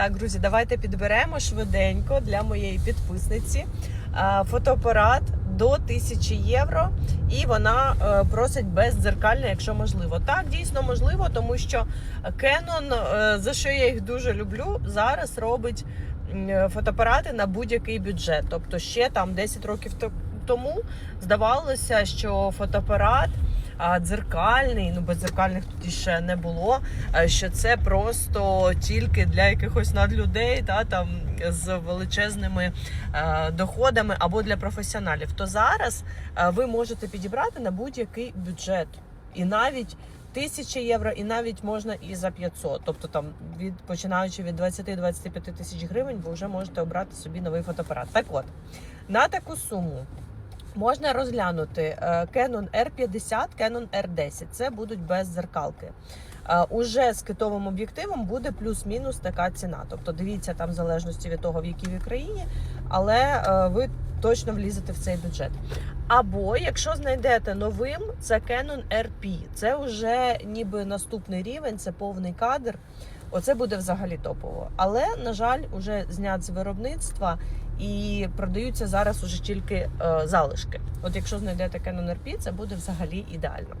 Так, друзі, давайте підберемо швиденько для моєї підписниці е, фотоапарат до 1000 євро, і вона е, просить бездзеркальне, якщо можливо. Так, дійсно можливо, тому що Canon, е, за що я їх дуже люблю, зараз робить фотоапарати на будь-який бюджет. Тобто ще там 10 років тому здавалося, що фотоапарат. Дзеркальний, ну бездзеркальних тут ще не було. е, Що це просто тільки для якихось надлюдей, та там з величезними е, доходами або для професіоналів. То зараз е, ви можете підібрати на будь-який бюджет, і навіть тисяча євро, і навіть можна і за 500. Тобто там від починаючи від 20-25 тисяч гривень, ви вже можете обрати собі новий фотоапарат. Так от на таку суму. Можна розглянути е, Canon R50, Canon R10. Це будуть без зеркалки. Е, Уже з китовим об'єктивом буде плюс-мінус така ціна. Тобто дивіться там в залежності від того, в якій ви країні, але е, ви точно влізете в цей бюджет. Або якщо знайдете новим, це Canon RP. Це вже ніби наступний рівень, це повний кадр. Оце буде взагалі топово. Але, на жаль, уже знят з виробництва і продаються зараз уже тільки е, залишки. От якщо знайдете Canon RP, це буде взагалі ідеально.